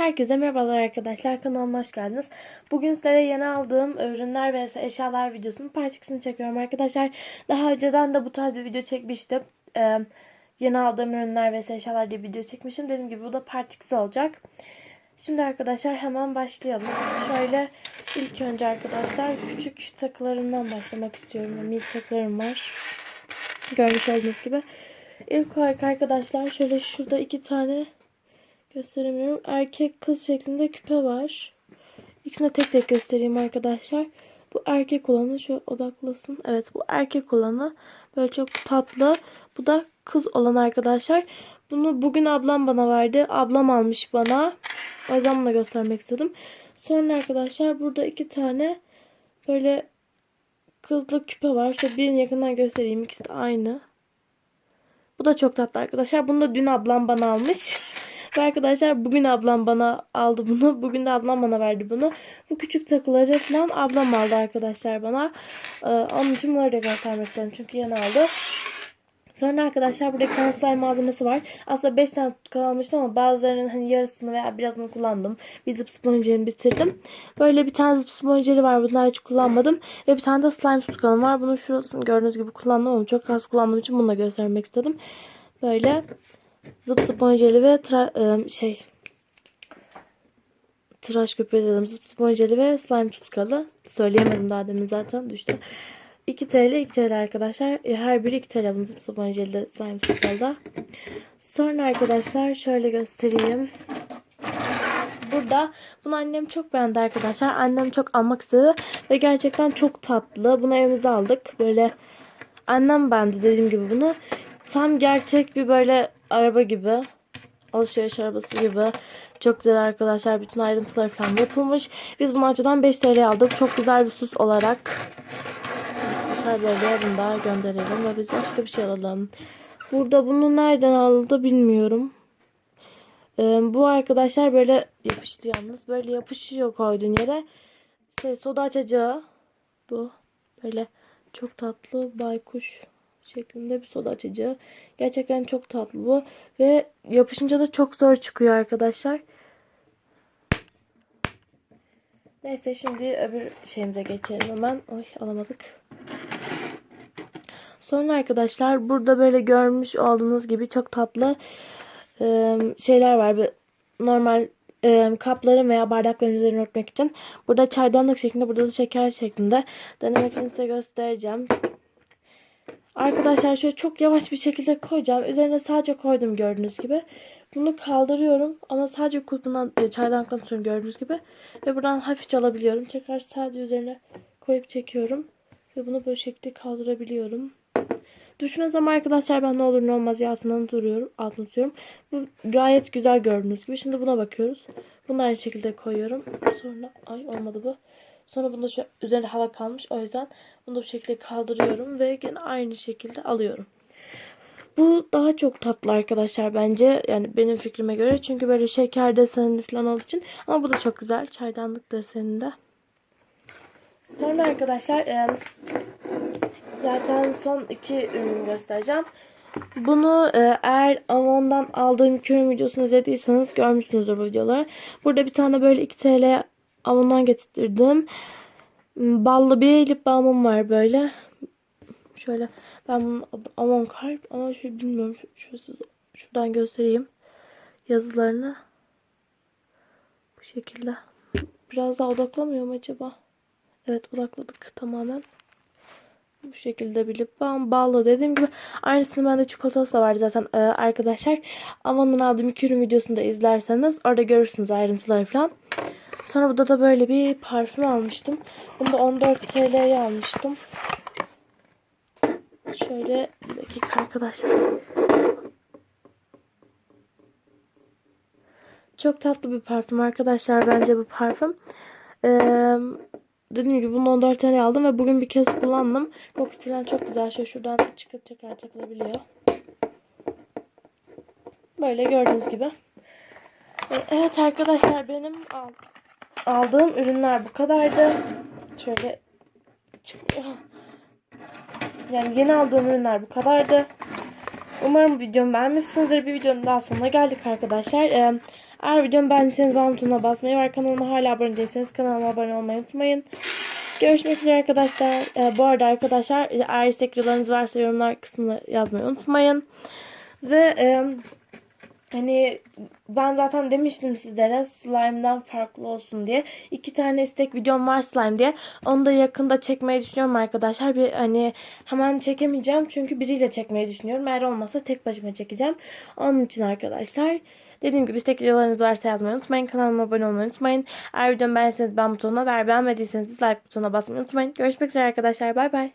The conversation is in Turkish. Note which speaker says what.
Speaker 1: Herkese merhabalar arkadaşlar. Kanalıma hoş geldiniz. Bugün sizlere yeni aldığım ürünler ve eşyalar videosunun part 2'sini çekiyorum arkadaşlar. Daha önceden de bu tarz bir video çekmiştim. Ee, yeni aldığım ürünler ve eşyalar diye video çekmişim. Dediğim gibi bu da part 2'si olacak. Şimdi arkadaşlar hemen başlayalım. Şöyle ilk önce arkadaşlar küçük takılarımdan başlamak istiyorum. Mil takılarım var. Görmüş olduğunuz gibi. İlk olarak arkadaşlar şöyle şurada iki tane gösteremiyorum. Erkek kız şeklinde küpe var. İkisini tek tek göstereyim arkadaşlar. Bu erkek olanı şu odaklasın. Evet bu erkek olanı böyle çok tatlı. Bu da kız olan arkadaşlar. Bunu bugün ablam bana verdi. Ablam almış bana. O yüzden göstermek istedim. Sonra arkadaşlar burada iki tane böyle kızlı küpe var. Şöyle birini yakından göstereyim. İkisi de aynı. Bu da çok tatlı arkadaşlar. Bunu da dün ablam bana almış. Ve arkadaşlar bugün ablam bana aldı bunu. Bugün de ablam bana verdi bunu. Bu küçük takıları falan ablam aldı arkadaşlar bana. Ee, onun için bunları da göstermek istedim. Çünkü yeni aldı. Sonra arkadaşlar burada tane slime malzemesi var. Aslında 5 tane tutkal almıştım ama bazılarının hani yarısını veya birazını kullandım. Bir zıp sponjerimi bitirdim. Böyle bir tane zıp sponjeri var. Bunları hiç kullanmadım. Ve bir tane de slime tutkalım var. Bunun şurasını gördüğünüz gibi kullandım ama çok az kullandığım için bunu da göstermek istedim. Böyle zıp sponjeli ve tra- şey tıraş köpüğü dedim. Zıp sponjeli ve slime tutkalı. Söyleyemedim daha demin zaten düştü. 2 TL 2 TL arkadaşlar. E, Her biri 2 TL bunun zıp sponjeli de slime tutkalı. Sonra arkadaşlar şöyle göstereyim. Burada bunu annem çok beğendi arkadaşlar. Annem çok almak istedi ve gerçekten çok tatlı. Bunu evimize aldık. Böyle annem beğendi dediğim gibi bunu. Tam gerçek bir böyle araba gibi. Alışveriş arabası gibi. Çok güzel arkadaşlar. Bütün ayrıntıları falan yapılmış. Biz bunu açıdan 5 TL aldık. Çok güzel bir süs olarak. Arkadaşlar bunu da gönderelim ve biz başka bir şey alalım. Burada bunu nereden aldı bilmiyorum. Ee, bu arkadaşlar böyle yapıştı yalnız. Böyle yapışıyor koyduğun yere. Şey, soda açacağı. Bu. Böyle çok tatlı baykuş şeklinde bir soda açacağı. Gerçekten çok tatlı bu. Ve yapışınca da çok zor çıkıyor arkadaşlar. Neyse şimdi öbür şeyimize geçelim hemen. Oy alamadık. Sonra arkadaşlar burada böyle görmüş olduğunuz gibi çok tatlı şeyler var. Normal e, kapların veya bardakların üzerine örtmek için. Burada çaydanlık şeklinde, burada da şeker şeklinde. Denemek için size göstereceğim. Arkadaşlar şöyle çok yavaş bir şekilde koyacağım. Üzerine sadece koydum gördüğünüz gibi. Bunu kaldırıyorum ama sadece kulpundan e, çaydanlıktan tutuyorum gördüğünüz gibi. Ve buradan hafifçe alabiliyorum. Tekrar sadece üzerine koyup çekiyorum. Ve bunu böyle şekilde kaldırabiliyorum. Düşmez ama arkadaşlar ben ne olur ne olmaz yasından duruyorum. Altını tutuyorum. Bu gayet güzel gördüğünüz gibi. Şimdi buna bakıyoruz. Bunu aynı şekilde koyuyorum. Sonra ay olmadı bu. Sonra bunda şu üzerinde hava kalmış. O yüzden bunu da bu şekilde kaldırıyorum ve gene aynı şekilde alıyorum. Bu daha çok tatlı arkadaşlar bence. Yani benim fikrime göre. Çünkü böyle şeker desenli falan olduğu için. Ama bu da çok güzel. Çaydanlık deseninde. Sonra arkadaşlar zaten son iki ürünü göstereceğim. Bunu eğer Avon'dan aldığım iki ürün videosunu izlediyseniz görmüşsünüzdür bu videoları. Burada bir tane böyle 2 TL Avon'dan getirdim. Ballı bir lip balmım var böyle. Şöyle ben Avon Kalp ama şöyle bilmiyorum. Şurası, şuradan göstereyim yazılarını. Bu şekilde. Biraz daha odaklamıyor mu acaba? Evet odakladık tamamen. Bu şekilde bilip ben bağlı dediğim gibi aynısını bende çikolatası da vardı zaten ee, arkadaşlar. Avon'dan aldığım iki ürün videosunu da izlerseniz orada görürsünüz ayrıntıları falan. Sonra burada da böyle bir parfüm almıştım. Bunu da 14 TL'ye almıştım. Şöyle bir dakika arkadaşlar. Çok tatlı bir parfüm arkadaşlar bence bu parfüm. Ee, dediğim gibi bunu 14 tane aldım ve bugün bir kez kullandım. Kokusu falan çok güzel. Şöyle şuradan çıkıp tekrar takılabiliyor. Böyle gördüğünüz gibi. Ee, Evet arkadaşlar benim al- aldığım ürünler bu kadardı. Şöyle çıkmıyor. Yani yeni aldığım ürünler bu kadardı. Umarım videomu beğenmişsinizdir. Bir videonun daha sonuna geldik arkadaşlar. Ee, Eğer videomu beğendiyseniz beğen butonuna basmayı ve kanalıma hala abone değilseniz kanalıma abone olmayı unutmayın. Görüşmek üzere arkadaşlar. Ee, bu arada arkadaşlar eğer istek varsa yorumlar kısmına yazmayı unutmayın. Ve e, hani ben zaten demiştim sizlere slime'dan farklı olsun diye. iki tane istek videom var slime diye. Onu da yakında çekmeyi düşünüyorum arkadaşlar. Bir hani hemen çekemeyeceğim çünkü biriyle çekmeyi düşünüyorum. Eğer olmazsa tek başıma çekeceğim. Onun için arkadaşlar Dediğim gibi istek videolarınız varsa yazmayı unutmayın. Kanalıma abone olmayı unutmayın. Eğer videomu beğendiyseniz beğen butonuna ve eğer beğenmediyseniz like butonuna basmayı unutmayın. Görüşmek üzere arkadaşlar. Bay bay.